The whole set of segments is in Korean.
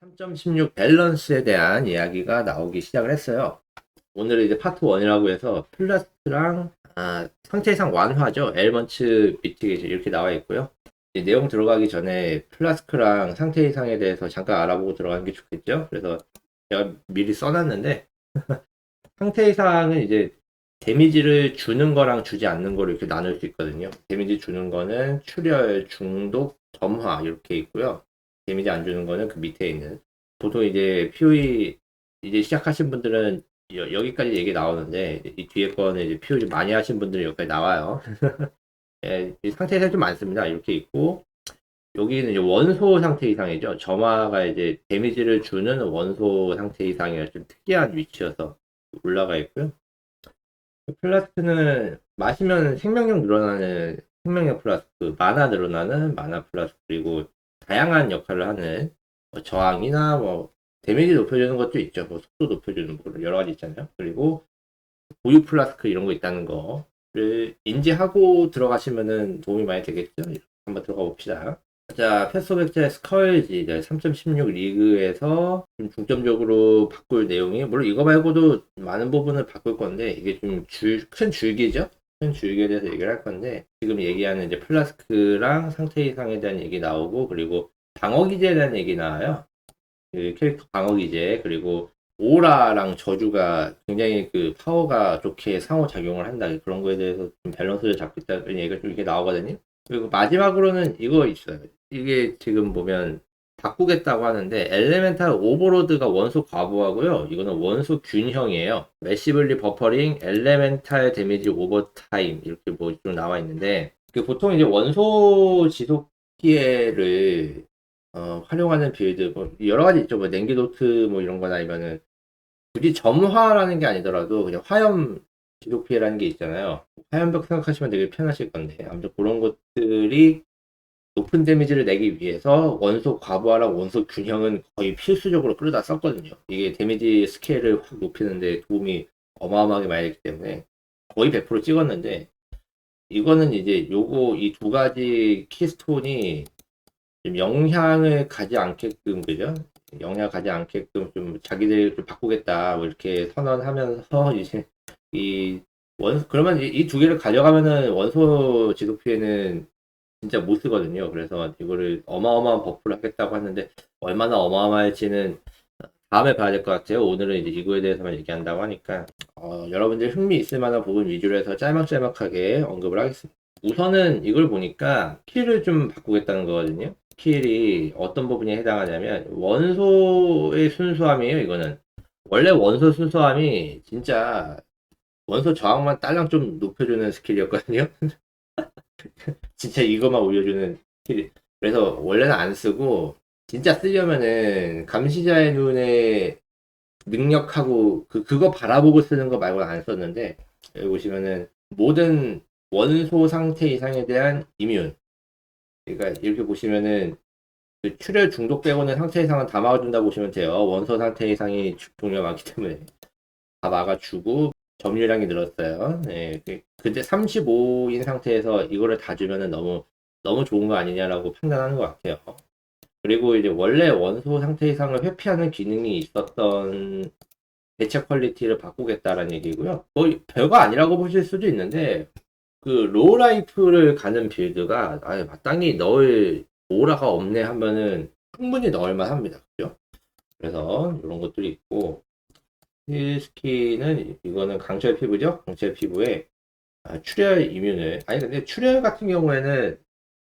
3.16 밸런스에 대한 이야기가 나오기 시작을 했어요. 오늘은 이제 파트 1이라고 해서 플라스트랑 아, 상태상 완화죠. 엘먼츠 미티게이션 이렇게 나와 있고요. 내용 들어가기 전에 플라스크랑 상태 이상에 대해서 잠깐 알아보고 들어가는 게 좋겠죠. 그래서 제가 미리 써놨는데 상태 이상은 이제 데미지를 주는 거랑 주지 않는 거를 이렇게 나눌 수 있거든요. 데미지 주는 거는 출혈, 중독, 점화 이렇게 있고요. 데미지 안 주는 거는 그 밑에 있는 보통 이제 POE 이제 시작하신 분들은 여, 여기까지 얘기 나오는데 이 뒤에 거는 이제 POE 좀 많이 하신 분들은 여기까지 나와요. 예, 이 상태가 좀 많습니다. 이렇게 있고 여기는 이제 원소 상태 이상이죠. 점화가 이제 데미지를 주는 원소 상태 이상이라 좀 특이한 위치여서 올라가 있고요. 플라스크는 마시면 생명력 늘어나는 생명력 플라스크, 마나 늘어나는 마나 플라스크 그리고 다양한 역할을 하는 뭐 저항이나 뭐 데미지 높여주는 것도 있죠. 뭐 속도 높여주는 뭐 여러 가지 있잖아요. 그리고 우유 플라스크 이런 거 있다는 거를 인지하고 들어가시면은 도움이 많이 되겠죠. 한번 들어가 봅시다. 자, 패스오백자의 스컬지 3.16 리그에서 좀 중점적으로 바꿀 내용이 물론 이거 말고도 많은 부분을 바꿀 건데 이게 좀 줄, 큰 줄기죠. 큰 줄기에 대해서 얘기를 할 건데 지금 얘기하는 이제 플라스크랑 상태 이상에 대한 얘기 나오고 그리고 방어 기제에 대한 얘기 나와요. 그 캐릭터 방어 기제 그리고 오라랑 저주가 굉장히 그 파워가 좋게 상호 작용을 한다 그런 거에 대해서 좀 밸런스를 잡고 있다는 얘기가 좀 이렇게 나오거든요. 그리고 마지막으로는 이거 있어요. 이게 지금 보면 바꾸겠다고 하는데 엘레멘탈 오버로드가 원소 과부하고요. 이거는 원소 균형이에요. 매시블리 버퍼링, 엘레멘탈 데미지 오버타임 이렇게 뭐 좀 나와 있는데 그 보통 이제 원소 지속 기회를 어, 활용하는 빌드 뭐 여러 가지 있죠. 뭐 냉기도트 뭐 이런 거나 아니면은 굳이 점화라는 게 아니더라도 그냥 화염 지속 피해라는 게 있잖아요. 화염벽 생각하시면 되게 편하실 건데 아무튼 그런 것들이 높은 데미지를 내기 위해서 원소 과부하랑 원소 균형은 거의 필수적으로 끌어다 썼거든요. 이게 데미지 스케일을 확 높이는데 도움이 어마어마하게 많이 되기 때문에 거의 100% 찍었는데 이거는 이제 요거 이 두 가지 키스톤이 좀 영향을 가지 않게끔 그죠? 영향 가지 않게끔 좀 자기들 좀 바꾸겠다 뭐 이렇게 선언하면서 이제 이 원, 그러면 이 두 개를 가져가면은 원소 피해는 진짜 못 쓰거든요. 그래서 이거를 어마어마한 버프를 하겠다고 하는데 얼마나 어마어마할지는 다음에 봐야 될 것 같아요. 오늘은 이제 이거에 대해서만 얘기한다고 하니까 어, 여러분들 흥미 있을 만한 부분 위주로 해서 짤막짤막하게 언급을 하겠습니다. 우선은 이걸 보니까 키를 좀 바꾸겠다는 거거든요. 킬이 어떤 부분에 해당하냐면 원소의 순수함이에요. 이거는 원래 원소 순수함이 진짜 원소 저항만 딸랑 좀 높여주는 스킬이었거든요. 진짜 이것만 올려주는 스킬. 그래서 원래는 안 쓰고 진짜 쓰려면은 감시자의 눈에 능력하고 그 그거 바라보고 쓰는 거 말고는 안 썼는데 여기 보시면은 모든 원소 상태 이상에 대한 이뮨. 그러니까 이렇게 보시면은 그 출혈 중독 빼고는 상태 이상은 다 막아준다 보시면 돼요. 원소 상태 이상이 종류가 많기 때문에 다 막아주고 점유량이 늘었어요. 네, 그- 근데 35인 상태에서 이거를 다 주면은 너무 너무 좋은 거 아니냐라고 판단하는 것 같아요. 그리고 이제 원래 원소 상태 이상을 회피하는 기능이 있었던 대체 퀄리티를 바꾸겠다라는 얘기고요. 뭐 별거 아니라고 보실 수도 있는데 그 로라이프를 가는 빌드가 아예 마땅히 넣을 오라가 없네 하면은 충분히 넣을만 합니다. 그죠? 그래서 이런 것들이 있고 이 스킨은 이거는 강철 피부죠? 강철 피부에 아, 출혈 이뮨을. 아니 근데 출혈 같은 경우에는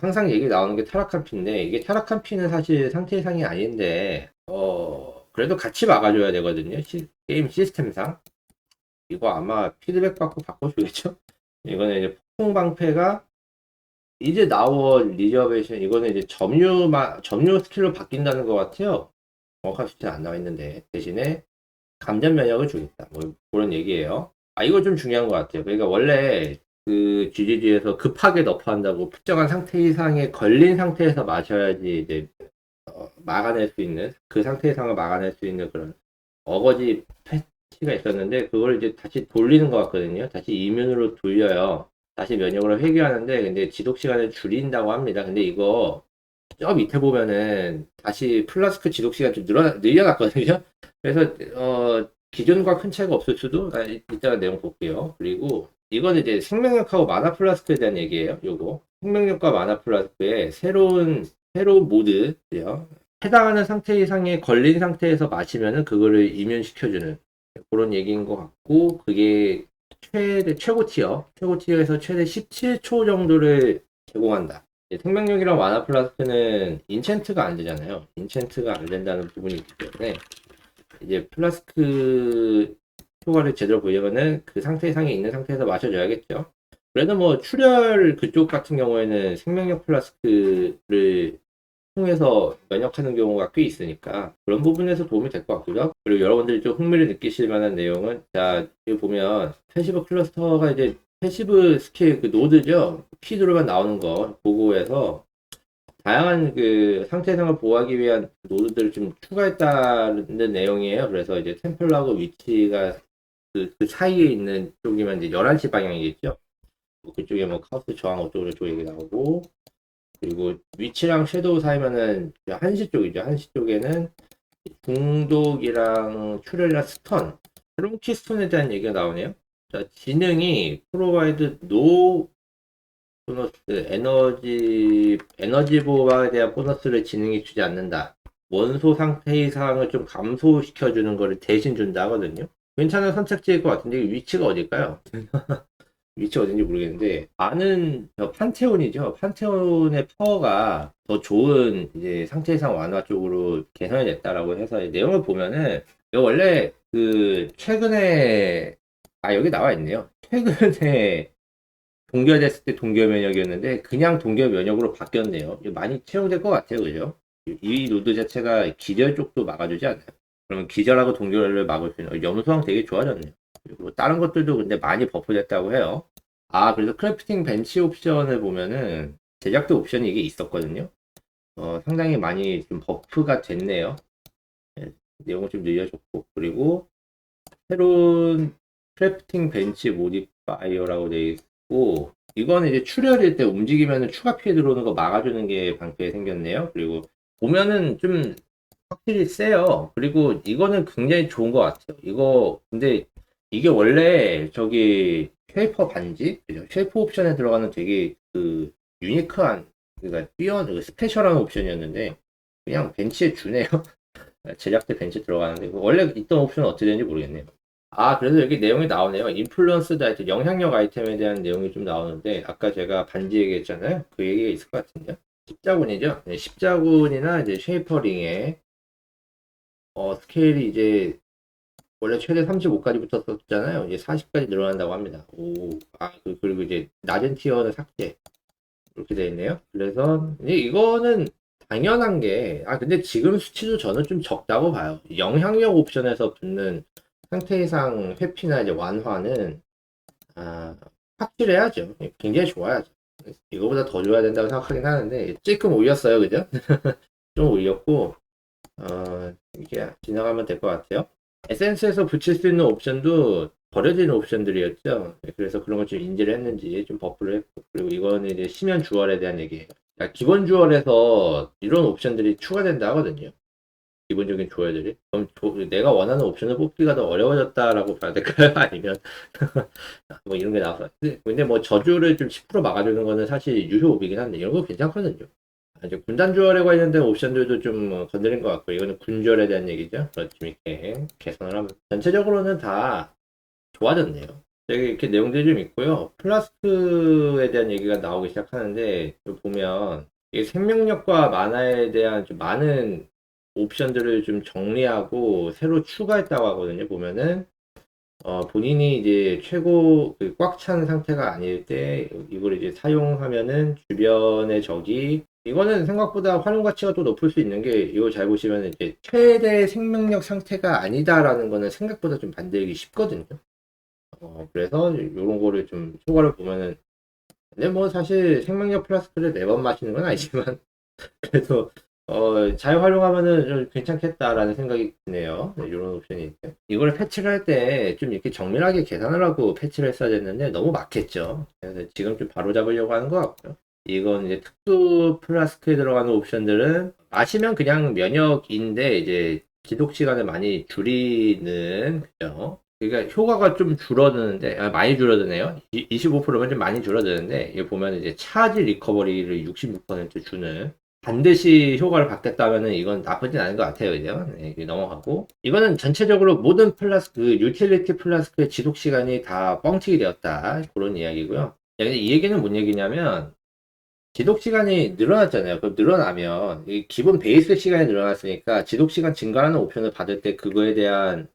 항상 얘기 나오는 게 타락한 피인데 이게 타락한 피는 사실 상태 이상이 아닌데 어 그래도 같이 막아줘야 되거든요. 시- 게임 시스템상. 이거 아마 피드백 받고 바꿔주겠죠? 이거는 이제 폭풍 방패가 이제 나온 리저베이션 이거는 이제 점유마 점유 스킬로 바뀐다는 것 같아요. 정확한 숫자 안 나와 있는데. 대신에 감전 면역을 주겠다 뭐 그런 얘기예요 아 이거 좀 중요한 것 같아요 그러니까 원래 그 GGG에서 급하게 너프한다고 특정한 상태 이상에 걸린 상태에서 마셔야지 이제 어, 막아낼 수 있는 그 상태 이상을 막아낼 수 있는 그런 어거지 패치가 있었는데 그걸 이제 다시 돌리는 것 같거든요. 다시 이면으로 돌려요. 다시 면역을 회귀하는데 근데 지속 시간을 줄인다고 합니다. 근데 이거 저 밑에 보면은 다시 플라스크 지속 시간 좀 늘어 늘려놨거든요. 그래서 어 기존과 큰 차이가 없을 수도 아, 이- 이따가 내용 볼게요. 그리고 이거는 이제 생명력하고 마나 플라스크에 대한 얘기예요. 요거 생명력과 마나 플라스크의 새로운 새로운 모드요. 해당하는 상태 이상에 걸린 상태에서 마시면은 그거를 이면시켜주는 그런 얘기인 것 같고 그게 최대 최고 티어 최고 티어에서 최대 17초 정도를 제공한다. 생명력이랑 마나 플라스크는 인챈트가 안 되잖아요. 인챈트가 안 된다는 부분이 있기 때문에 이제 플라스크 효과를 제대로 보려면은 그 상태 이상에 있는 상태에서 마셔줘야겠죠. 그래도 뭐 출혈 그쪽 같은 경우에는 생명력 플라스크를 통해서 면역하는 경우가 꽤 있으니까 그런 부분에서 도움이 될 것 같고요. 그리고 여러분들이 좀 흥미를 느끼실 만한 내용은 자 여기 보면 패시브 클러스터가 이제 패시브 스킬 그 노드죠. 키드로만 나오는 거 보고해서 다양한 그 상태 상을 보호하기 위한 노드들을 좀 추가했다는 내용이에요. 그래서 이제 템플러하고 위치가 그, 그 사이에 있는 쪽이면 이제 11시 방향이겠죠. 뭐 그쪽에 뭐 카우스 저항 어쩌고 저쩌고 얘기 나오고 그리고 위치랑 섀도우 사이면은 이제 한시 쪽이죠. 한시 쪽에는 중독이랑 출혈이랑 스턴, 트롱키 스톤에 대한 얘기가 나오네요. 자, 지능이 프로바이드 노 보너스, 에너지, 에너지 보호에 대한 보너스를 지능이 주지 않는다. 원소 상태 이상을 좀 감소시켜 주는 거를 대신 준다 하거든요. 괜찮은 선택지일 것 같은데 위치가 어딜까요? 위치 어딘지 모르겠는데 저 판테온이죠. 판테온의 파워가 더 좋은 이제 상태 이상 완화 쪽으로 개선이 됐다라고 해서 내용을 보면은 원래 그 최근에 아 여기 나와 있네요. 최근에 동결됐을 때 동결 면역이었는데 그냥 동결 면역으로 바뀌었네요. 많이 채용될 것 같아요, 그죠? 이 노드 자체가 기절 쪽도 막아주지 않나요? 그러면 기절하고 동결을 막을 수 있는 염소왕 되게 좋아졌네요. 그리고 다른 것들도 근데 많이 버프됐다고 해요. 아, 그래서 크래프팅 벤치 옵션을 보면은 제작도 옵션이 이게 있었거든요. 어, 상당히 많이 좀 버프가 됐네요. 네, 내용을 좀 늘려줬고, 그리고 새로운 크래프팅 벤치 모디파이어라고 되어 있고, 이거는 이제 출혈일 때 움직이면은 추가 피해 들어오는 거 막아주는 게 방패에 생겼네요. 그리고 보면은 좀 확실히 세요. 그리고 이거는 굉장히 좋은 것 같아요. 이거 근데 이게 원래 저기 쉐이퍼 반지, 그죠? 쉐이퍼 옵션에 들어가는 되게 그 유니크한, 그러니까 뛰어난 그 스페셜한 옵션이었는데 그냥 벤치에 주네요. 제작대 벤치 들어가는데 원래 있던 옵션은 어떻게 되는지 모르겠네요. 아, 그래서 여기 내용이 나오네요. 인플루언스드 아이템, 영향력 아이템에 대한 내용이 좀 나오는데 아까 제가 반지 얘기했잖아요. 그 얘기가 있을 것 같은데요. 십자군이죠. 네, 십자군이나 이제 쉐이퍼링에 어, 스케일이 이제 원래 최대 35까지 붙었었잖아요. 이제 40까지 늘어난다고 합니다. 오, 아, 그, 그리고 이제 낮은 티어는 삭제. 이렇게 되어 있네요. 그래서, 이거는 당연한 게, 아, 근데 지금 수치도 저는 좀 적다고 봐요. 영향력 옵션에서 붙는 상태 이상 회피나 이제 완화는, 아, 확실해야죠. 굉장히 좋아야죠. 이거보다 더 줘야 된다고 생각하긴 하는데, 조금 올렸어요. 그죠? 좀 올렸고, 어, 이게 지나가면 될 것 같아요. 에센스에서 붙일 수 있는 옵션도 버려지는 옵션들이었죠. 네, 그래서 그런 걸 좀 인지를 했는지 좀 버프를 했고 그리고 이거는 이제 심연 주얼에 대한 얘기예요. 그러니까 기본 주얼에서 이런 옵션들이 추가된다 하거든요. 기본적인 주얼들이. 그럼 조- 내가 원하는 옵션을 뽑기가 더 어려워졌다라고 봐야 될까요? 아니면 뭐 이런 게 나와서. 근데- 뭐 저주를 좀 10% 막아주는 거는 사실 유효옵이긴 한데 이런 거 괜찮거든요. 아, 이제 군단 주얼에 관련된 옵션들도 좀 어, 건드린 것 같고 이거는 군주얼에 대한 얘기죠. 그래서 좀 이렇게 개선을 하면 전체적으로는 다 좋아졌네요. 여기 이렇게 내용들이 좀 있고요. 플라스크에 대한 얘기가 나오기 시작하는데 보면 이 생명력과 만화에 대한 좀 많은 옵션들을 좀 정리하고 새로 추가했다고 하거든요. 보면은 어, 본인이 이제 최고 그꽉찬 상태가 아닐 때 이걸 이제 사용하면은 주변의 적이 이거는 생각보다 활용 가치가 또 높을 수 있는 게 이거 잘 보시면 이제 최대 생명력 상태가 아니다라는 거는 생각보다 좀 만들기 쉽거든요. 어, 그래서 이런 거를 좀 효과를 보면은 근데 뭐 사실 생명력 플라스크를 매번 마시는 건 아니지만 그래도 어, 잘 활용하면은 좀 괜찮겠다라는 생각이 드네요. 네, 이런 옵션이 있대. 이걸 패치를 할 때 좀 이렇게 정밀하게 계산을 하고 패치를 했어야 됐는데 너무 막혔죠. 그래서 지금 좀 바로 잡으려고 하는 것 같고요. 이건 이제 특수 플라스크에 들어가는 옵션들은 마시면 그냥 면역인데 이제 지속 시간을 많이 줄이는 그죠. 그러니까 효과가 좀 줄어드는데 아, 많이 줄어드네요. 25%면 좀 많이 줄어드는데 여기 보면 이제 차지 리커버리를 66% 주는 반드시 효과를 받겠다면은 이건 나쁘진 않은 것 같아요, 그죠? 네, 넘어가고 이거는 전체적으로 모든 플라스크, 그 유틸리티 플라스크의 지속 시간이 다 뻥튀기 되었다 그런 이야기고요. 이 얘기는 뭔 얘기냐면 지속 시간이 늘어났잖아요. 그럼 늘어나면 이 기본 베이스 시간이 늘어났으니까 지속 시간 증가하는 옵션을 받을 때 그거에 대한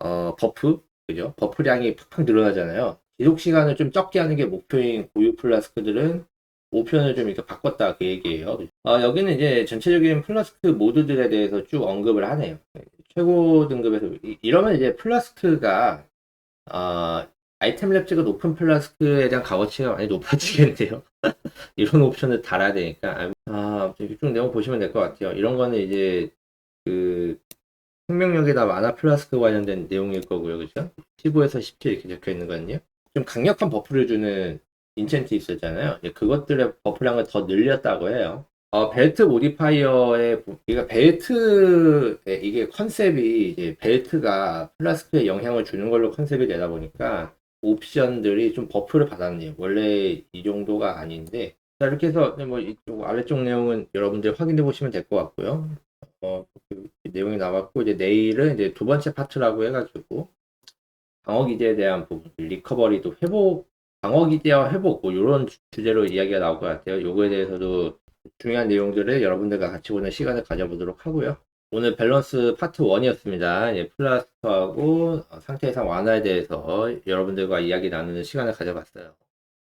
어, 버프, 그죠? 버프량이 팍팍 늘어나잖아요. 지속 시간을 좀 적게 하는 게 목표인 고유 플라스크들은 옵션을 좀 이렇게 바꿨다 그 얘기예요. 어, 여기는 이제 전체적인 플라스크 모드들에 대해서 쭉 언급을 하네요. 최고 등급에서 이- 이러면 이제 플라스크가 어, 아이템 랩즈가 높은 플라스크에 대한 값어치가 많이 높아지겠는데요. 이런 옵션을 달아야 되니까 아, 쭉 내용 보시면 될 것 같아요. 이런 거는 이제 그 생명력에다 만화 플라스크 관련된 내용일 거고요. 그죠? 15에서 17 이렇게 적혀 있는 거는요. 좀 강력한 버프를 주는 인챈트 있었잖아요. 그것들의 버프량을 더 늘렸다고 해요. 어, 벨트 모디파이어의, 그러니까 벨트, 이게 컨셉이 이제 벨트가 플라스크에 영향을 주는 걸로 컨셉이 되다 보니까 옵션들이 좀 버프를 받았네요. 원래 이 정도가 아닌데. 자, 이렇게 해서 뭐 이쪽 아래쪽 내용은 여러분들 확인해 보시면 될 것 같고요. 어, 그 내용이 나왔고, 이제 내일은 이제 두 번째 파트라고 해가지고, 방어 기제에 대한 부분, 리커버리도 회복, 방어 기제와 회복, 뭐, 이런 주제로 이야기가 나올 것 같아요. 요거에 대해서도 중요한 내용들을 여러분들과 같이 보는 시간을 가져보도록 하고요. 오늘 밸런스 파트 1이었습니다. 예, 플라스터하고 상태 이상 완화에 대해서 여러분들과 이야기 나누는 시간을 가져봤어요.